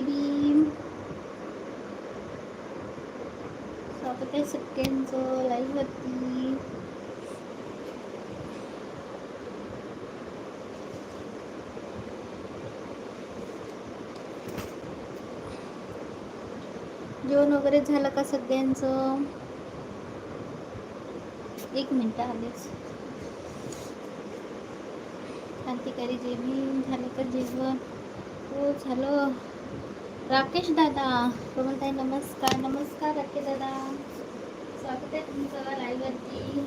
हाय जय स्वागत आहे सगळ्यांचं लाईव्ह जेवण वगैरे झालं का सगळ्यांचं? एक मिनटं आलेच. क्रांतिकारी जेवण झालं का जेवण? हो झालं. राकेश दादा कोमलताई नमस्कार नमस्कार राकेश दादा. स्वागत आहे तुमचं लाईव्हवरती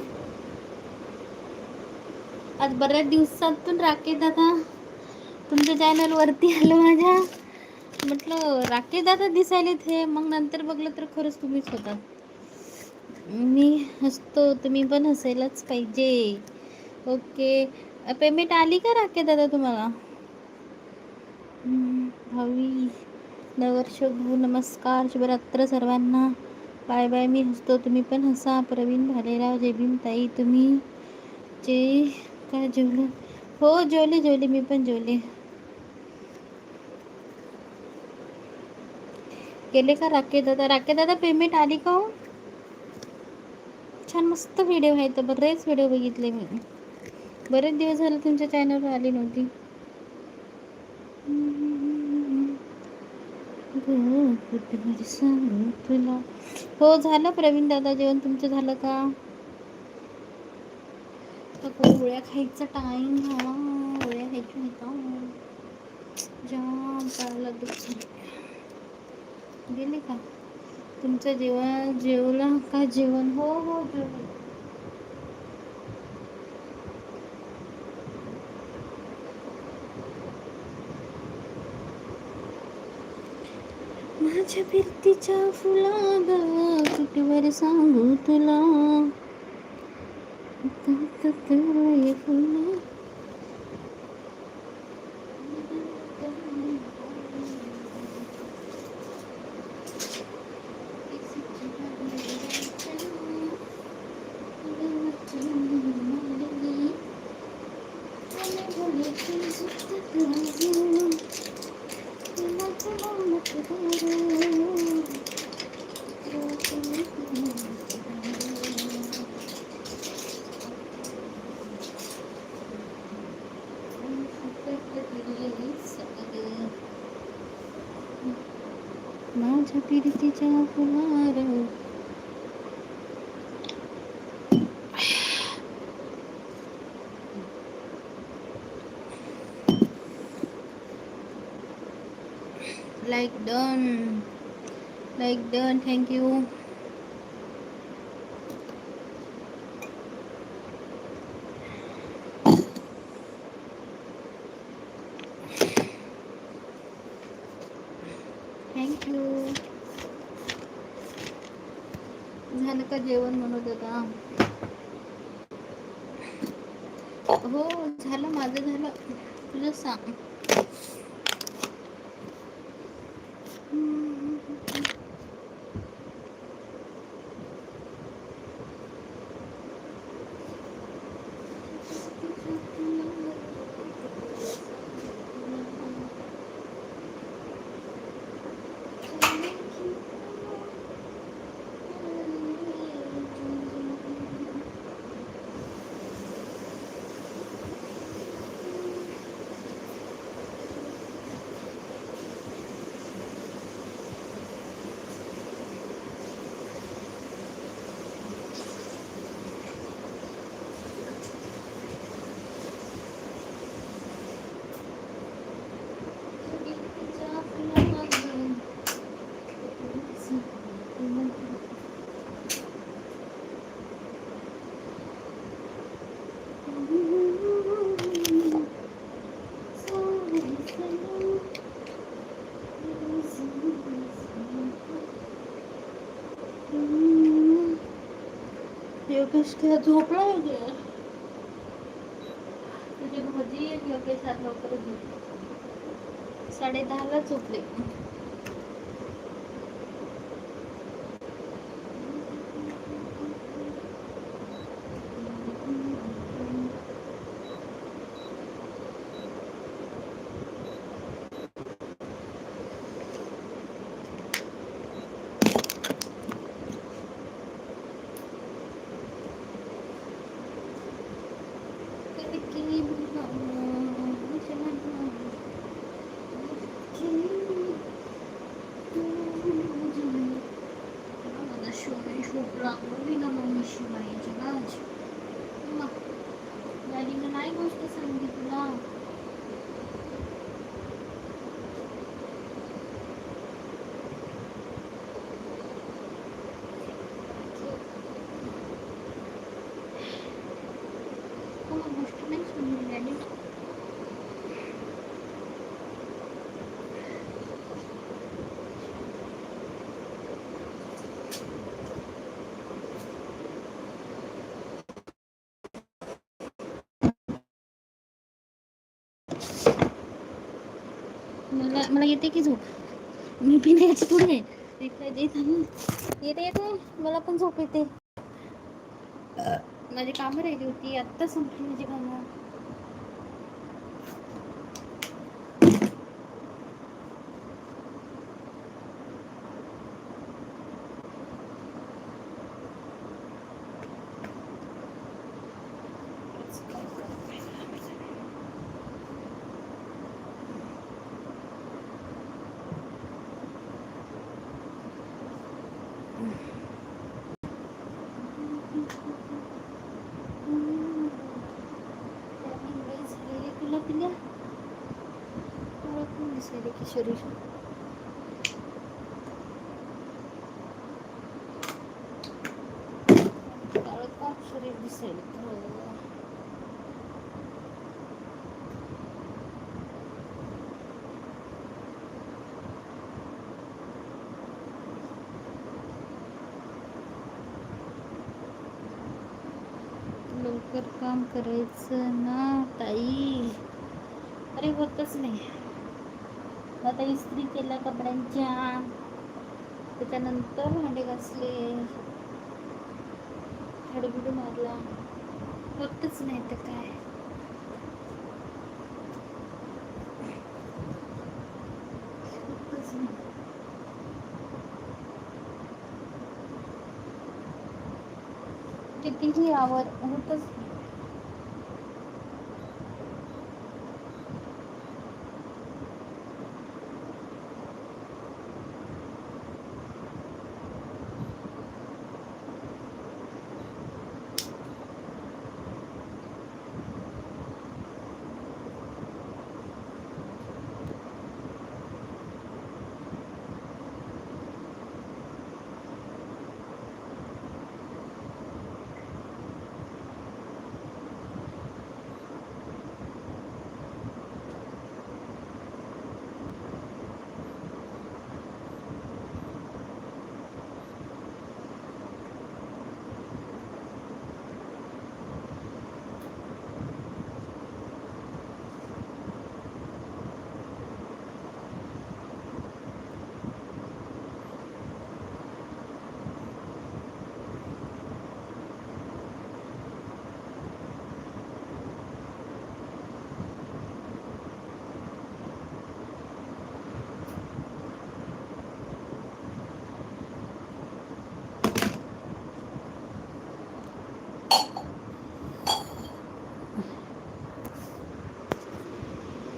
आज बऱ्याच दिवसातून राकेश दादा तुमच्या चॅनलवरती आलं माझ्या. म्हटलं राकेश दादा दिसायले थे मग नंतर बघलं तर खरंच तुम्हीच होता. मी हसतो तुम्ही पण हसायलाच पाहिजे. ओके. पेमेंट आली का राकेश दादा तुम्हाला? हवी भावी नववर्ष नमस्कार. शुभरात्र सर्वांना. बाय बाय मी हसतो. तुम्ही पण हसा. प्रवीण भालेराव जय भीम ताई तुम्ही? जे काय जेवलं? हो जेवले जेवले. मी पण जेवले. केले का राकेश दादा? राकेश दादा पेमेंट आली का हो? छान मस्त व्हिडिओ आहेत बरेच व्हिडिओ बघितले मी. बरेच दिवस झाले तुमच्या चॅनलवर आली नव्हती. हो, हो झालं प्रवीण दादा जेवण तुमचं झालं का? गोळ्या खायचा टाइम झाला पोळ्या खायची होता जाम चांगला दुख. गेले का? तुमचं जेवण जेवला का जेवण? हो हो जेवण చబిర్తిచా ఫులాగా सांगू तुला तर తాత like done. Like done. Thank you. तुझं सांग योगेश काय झोपला तुझी भाजी आणि योगेश आज लवकरच झोपले साडे दहाला झोपले शिवाय जगाज मग नाही गोष्ट सांगितली मला मला येते की झोप? मी बी याची पुढे. येते येते. मला पण झोप येते. माझी कामं राहिली होती. आत्ता संपली माझी कामं तुला पिल्या ओळखून दिसायले की शरीर. शरीर दिसेल. लवकर काम करायचं ना ताई. अरे होतच नाही. आता इस्त्री केला कपड्यांच्या. त्याच्यानंतर भांडे घासले. हडबिडू मारला. होतच नाही तर काय? कितीही आवड होतच नाही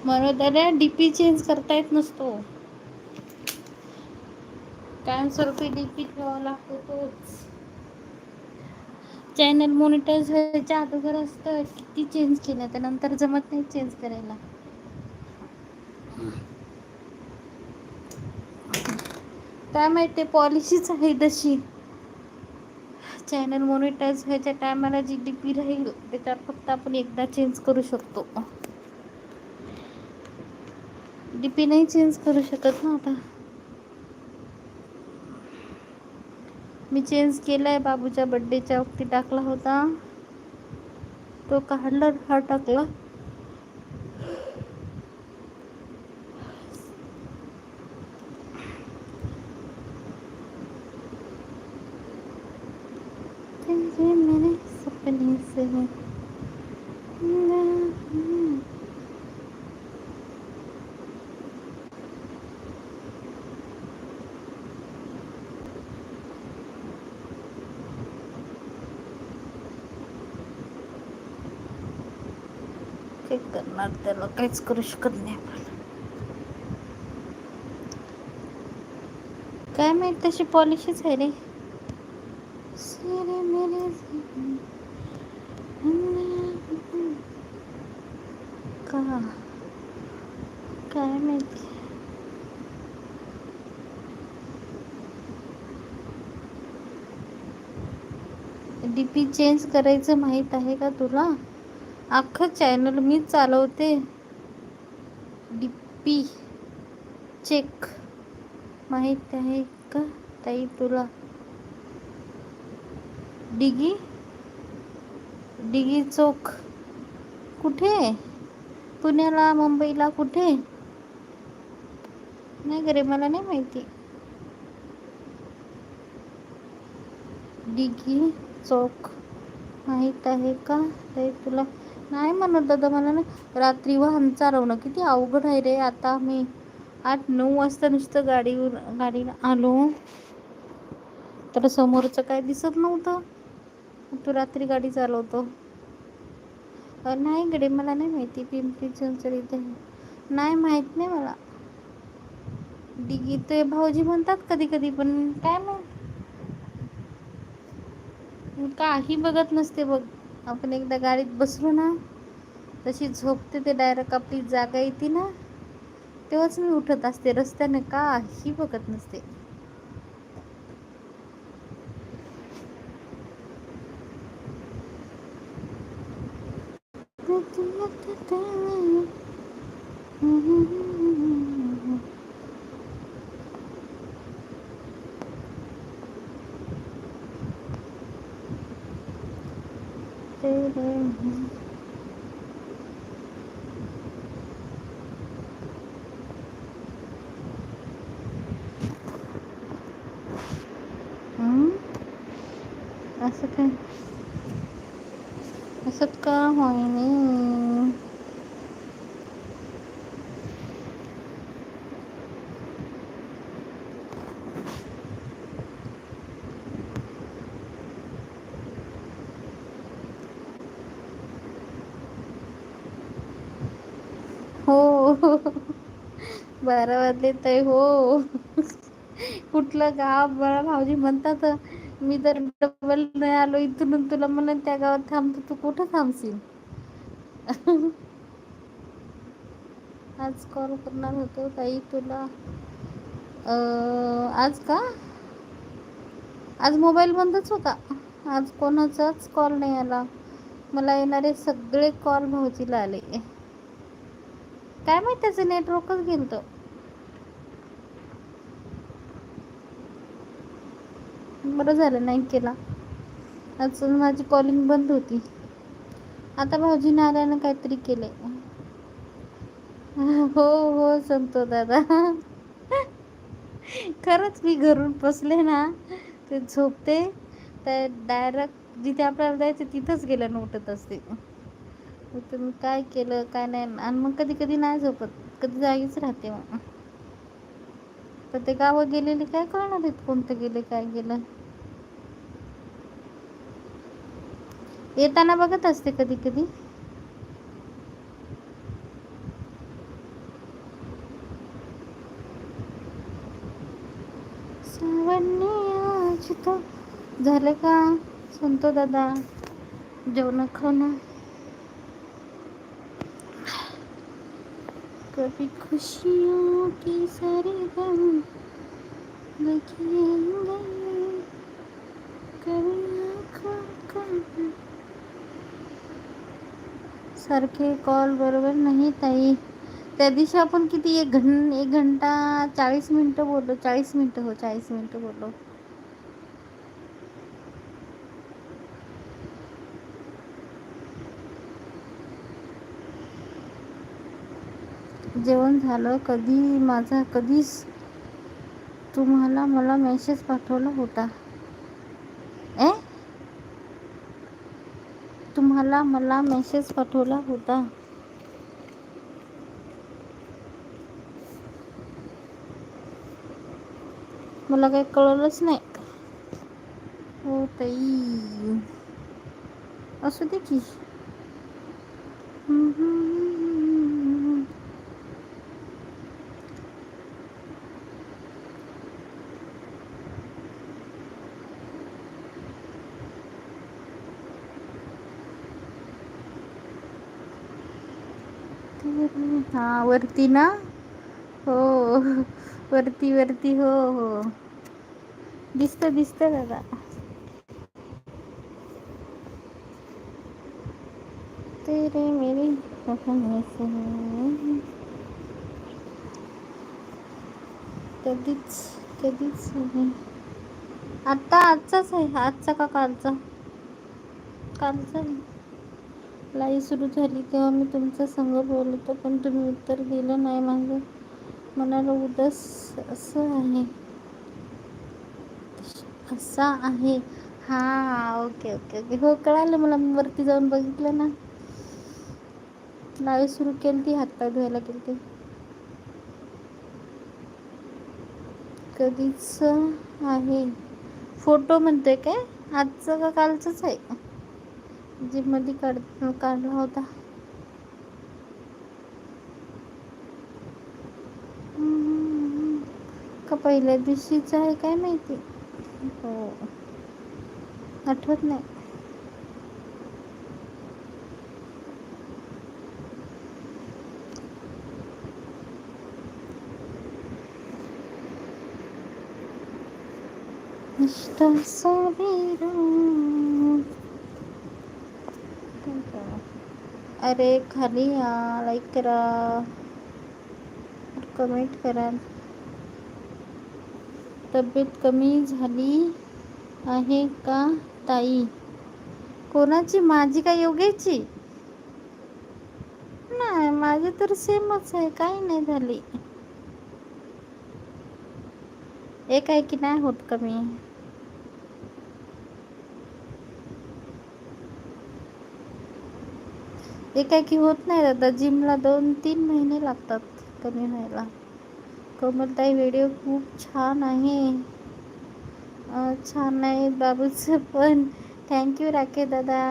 म्हणून त्याला डीपी चेंज करता येत नसतो. कायमस्वरूपी डीपी ठेवावा लागतो तोच. चॅनल मॉनिटाईज व्हायच्या अगोदर असतं किती चेंज केलं त्यानंतर जमत नाही चेंज करायला. काय माहिती पॉलिसीच आहे तशी चॅनल मॉनिटाईज व्हायच्या टायमाला जी डी पी राहील त्याच्यावर फक्त आपण एकदा चेंज करू शकतो. डी पी नाही चेंज करू शकत ना आता. मी चेंज केलाय बाबूच्या बड्डेच्या वक्ती टाकला होता. तो काढला हा टाकला? तेरे मेरे सपने से हो. करणार त्याला काहीच करू शकत नाही आपण. काय माहीत तशी पॉलिशीच आहे रे. का? काय माहिती? डीपी चेंज करायचं माहीत आहे का तुला? अख्खं चॅनल मी चालवते. डीपी चेक माहीत आहे का ताई तुला? डिगी? डिगी चौक. कुठे? पुण्याला मुंबईला कुठे? नाही गरे मला नाही माहिती. डिगी चौक. माहीत आहे का ताई तुला? नाही म्हणत दादा मला ना रात्री वाहन चालवणं किती अवघड आहे रे. आता मी आठ नऊ वाजता नुसतं गाडीवर गाडीला आलो. तर समोरचं काय दिसत नव्हतं. तू रात्री गाडी चालवतो. नाही गडे मला नाही माहिती पिंपरी चिंचवड इथे नाही माहीत नाही मला. डिगी ते भाऊजी म्हणतात कधी कधी पण काय मग काही बघत नसते बघ. आपण एकदा गाडीत बसलो ना तशी झोपते ते डायरेक्ट आपली जागा येते ना तेव्हाच मी उठत असते. रस्त्याने काही बघत नसते. असं काय असं का होईने हो बारा वाजले तर हो. कुठलं गाव बळा भाऊजी म्हणतात मी जर डबल नाही आलो इथून तुला म्हणून त्या गावात थांबतो तू कुठं थांबशील? आज कॉल करणार होतो ताई तुला. आज का? आज मोबाईल बंदच होता. आज कोणाचाच कॉल नाही आला. मला येणारे सगळे कॉल भाऊजीला आले. काय माहीत त्याचं नेटवर्कच गेलं बरं झालं नाही केला. अजून माझी कॉलिंग बंद होती. आता भाऊजीने आल्यानं काहीतरी केले हो हो सांगतो दादा. खरंच मी घरून बसले ना ते झोपते. तर डायरेक्ट जिथे आपल्याला जायचं तिथंच गेलं उठत असते तुम्ही काय केलं काय नाही. आणि मग कधी कधी नाही झोपत. कधी जागीच राहते मग. तर ते गावं गेलेले काय कळणार आहेत? कोणतं गेले काय गेलं? येताना बघत असते कधी कधी. झालं का? सांगतो दादा जेवण खाणं कभी खुशियों की सारी गम कभी सारखे कॉल बरोबर नाही ताई। त्या दिवशी आपण किती एक घं एक घंटा चाळीस मिनटं बोललो, चाळीस मिनटं हो, चाळीस मिनटं बोललो. जेवण झालं कधी माझा कधीच तुम्हाला मला मेसेज पाठवला होता. ए? तुम्हाला मला मेसेज पाठवला होता. मला काही कळलंच नाही. हो ताई. असू दे की. हां वरती ना? हो. वरती वरती हो हो. दिसत दिसत दादा. तेरे मेरे कधीच कधीच नाही. आता आजचाच आहे. आजचा का कालचा? कालचा लाई सुरू झाली तेव्हा मी तुमचा संग बोलतो पण तुम्ही उत्तर दिलं नाही. माझं मनाला उदास असं आहे. असा आहे. हा ओके ओके ओके हो कळालं मला. मी वरती जाऊन बघितलं ना. लाई सुरू केली ती हातपाय धुवायला गेली ती कधीच आहे. फोटो म्हणतोय काय? आजचं का कालचंच आहे? जिममध्ये मध्ये काढ काढला होता. का पहिल्या दिवशीचं आहे काय माहिती? हो. आठवत नाही. नुसता सावेरा. अरे खाली या लाईक करा. कमेंट करा. तब्येत कमी झाली आहे का ताई? कोणाची? माझी का योग्याची नाही माझी तर सेमच आहे काही नाही झाली. एक आहे की नाही होत कमी? एक आहे की होत नाही दादा जिमला दोन तीन महिने लागतात कमी व्हायला. कोमलताई व्हिडिओ खूप छान आहे. छान आहे बाबूचं पण. थँक्यू राखे दादा.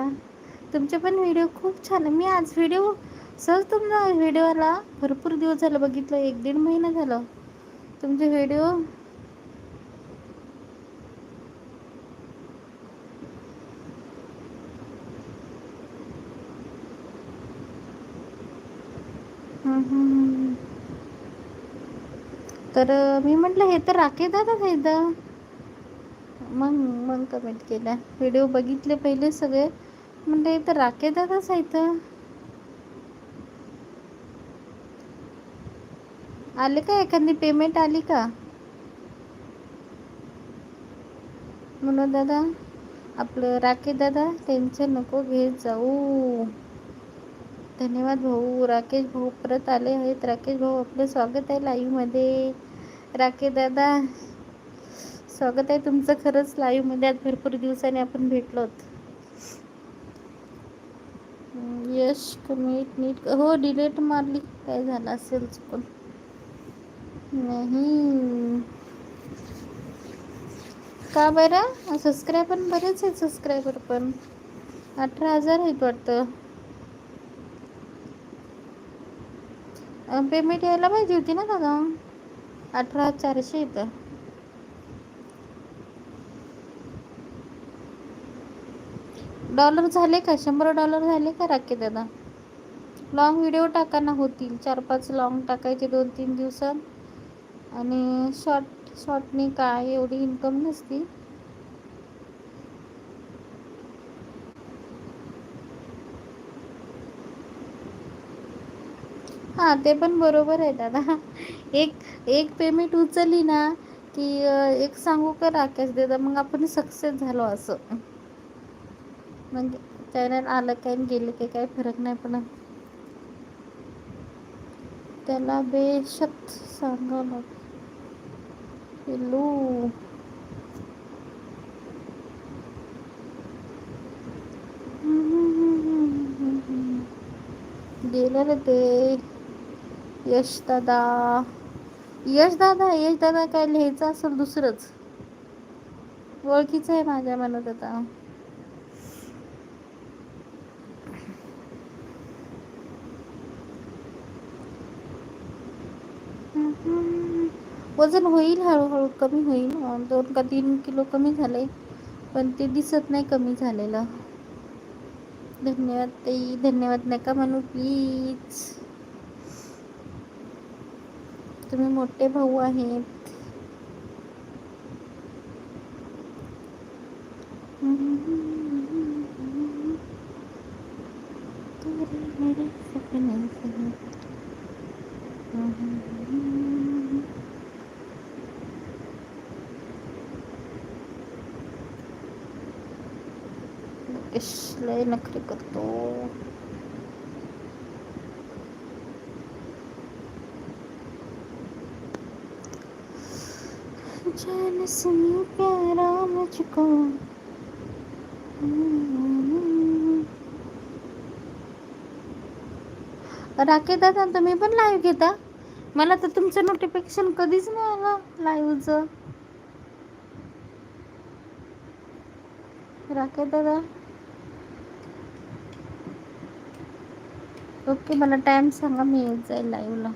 तुमचे पण व्हिडिओ खूप छान आहे. मी आज व्हिडिओ सहज तुमचा व्हिडिओला भरपूर दिवस झालं बघितलं. एक दीड महिना झालं. तुमचे व्हिडिओ तर मी म्हटलं हे तर राखे दादाच आहे मग मग कमेंट केला. व्हिडिओ बघितले पहिले सगळे. म्हणलं हे तर राखे दादाच आहे तर आले का एखादी पेमेंट आली का? म्हणून दादा आपलं राखे दादा टेन्शन नको घेत जाऊ. धन्यवाद भाऊ. राकेश भाऊ परत आले आहेत. राकेश भाऊ आपलं स्वागत आहे लाईव्हमध्ये राकेश दादा स्वागत आहे तुमचं खरंच लाईव्हमध्ये आज भरपूर दिवसांनी आपण भेटलोत यश कमेंट नीट. हो डिलीट मारली. काय झालं असेल चुकून? नाही. का बरं? सबस्क्रायबर बरेच आहेत सबस्क्रायबर पण. अठरा हजार आहेत वाटतं. पेमेंट यायला पाहिजे होती ना दादा अठरा चारशे येतं डॉलर झाले का शंभर डॉलर झाले का राखे दादा लॉंग व्हिडिओ टाका ना होतील चार पाच लॉंग टाकायचे दोन तीन दिवसात आणि शॉर्ट शॉर्टने काय एवढी इन्कम नसती हां ते पण बरोबर आहे दादा. एक एक पेमेंट उचलली ना की एक सांगू का राकेश दादा? मग आपण सक्सेस झालो असं. म्हणजे चॅनल आलं काय गेलं काय काही फरक नाही पण त्याला बेशत सांगावं लागेल. पिल्लू. गेलं रे ते. यश दादा यश दादा यश दादा काय लिहायचं असेल दुसरंच. ओळखीचं आहे माझ्या मनात आता. वजन होईल हळूहळू कमी होईल. दोन का तीन किलो कमी झाले पण ते दिसत नाही कमी झालेलं. धन्यवाद ताई. धन्यवाद नका म्हणू प्लीज तुम्ही मोठे भाऊ आहेत. लय नखरी करतो. जान से प्यारा मुझको राकेश दादा तुम्ही पण लाईव्ह घेता? मला तर तुमचं नोटिफिकेशन कधीच नाही आलं लाईव्हचं राकेश दादा? ओके मला टाइम सांगा मी येत जाईल लाईव्हला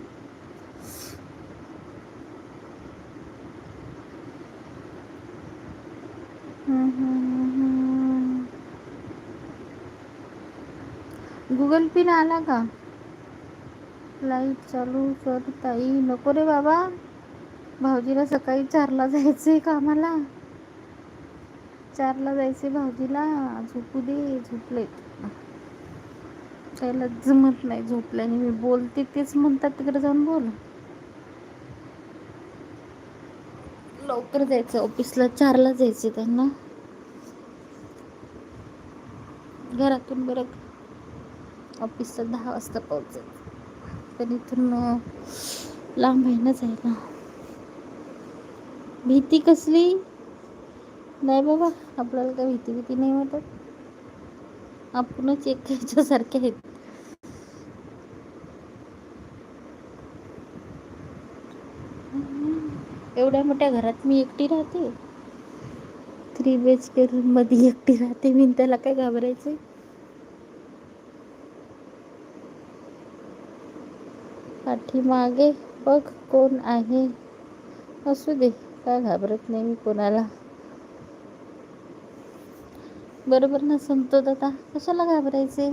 गुगल पिन आला का? लाइट चालू कर ताई. नको रे बाबा. भाऊजीला सकाळी चारला जायचंय कामाला. चारला जायचंय भाऊजीला. झोपू दे. झोपले. त्याला जमत नाही. झोपल्याने मी बोलते तेच म्हणतात. तिकडे जाऊन बोल. लवकर जायचं. ऑफिसला चारला जायचं त्यांना. घरातून बरं ऑफिसला दहा वाजता पोहोचायचं तर इथून लांब आहे ना जायला. भीती कसली? नाही बाबा आपल्याला काय भीती भीती नाही वाटत. आपणच एक ह्याच्यासारखे आहेत. एवढ्या मोठ्या घरात मी एकटी राहते. थ्री बी एच के रूममध्ये एकटी राहते. मी त्याला काय घाबरायचं पाठीमागे बघ कोण आहे. असू दे काय घाबरत नाही मी कोणाला? बरोबर ना संतो दादा? कशाला घाबरायचे?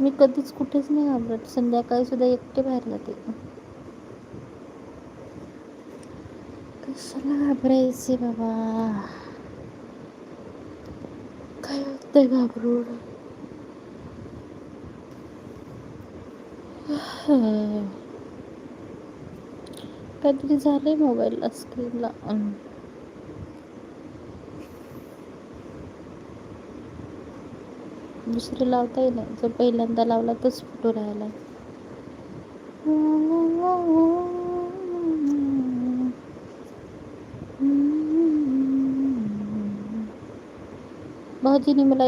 मी कधीच कुठेच नाही घाबरत. संध्याकाळी सुद्धा एकटे बाहेर जाते. कशाला घाबरायचे बाबा? काय होतंय घाबरून काहीतरी झालंय मोबाईलला स्क्रीनला? दुसरं लावता येईल जो पहिल्यांदा लावला तोच फोटो राहिला. भाऊजीने मला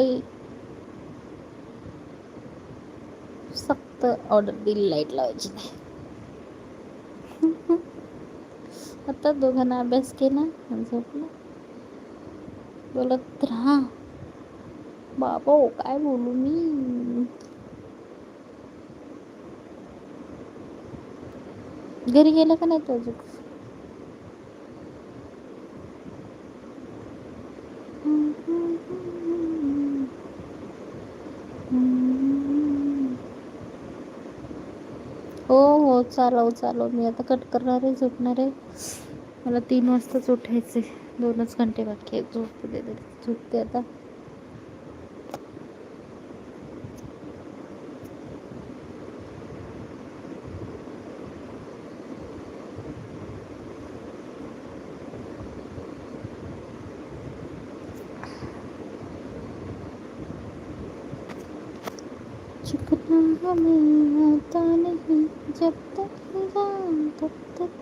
ऑर्डर दिली लाइट लावायची. नाही आता दोघांना अभ्यास केला झोपला. बोलत राहा. बाबा काय बोलू मी? घरी गेला का नाही तो अजून हो हो चालव चालव. मी आता कट करणार आहे झोपणार आहे. मला तीन वाजताच आहे दोनच घंटे बाकी आहे झोपू झोपते आता चिकना हमें आता नहीं जब तक जान तब तक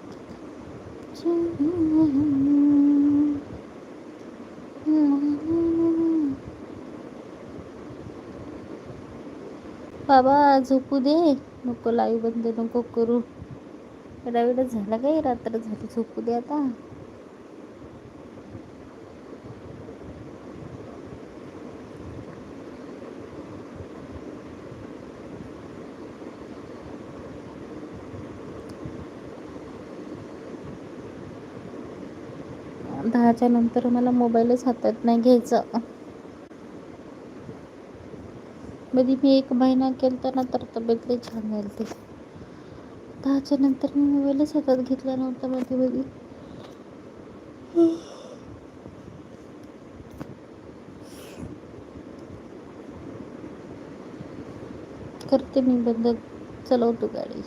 बाबा झोपू दे. नको लाईव्ह बंद नको करू. एवढा झाला काय? रात्र झाली झोपू दे आता. दहाच्या नंतर मला मोबाईलच हातात नाही घ्यायचा. मध्ये मी एक महिना केलता ना तर तब्येत लई छान झाली ते दहाच्या नंतर मी मोबाईलच हातात घेतला नव्हता मध्ये मध्ये. करते मी बंद चलवतो गाडी.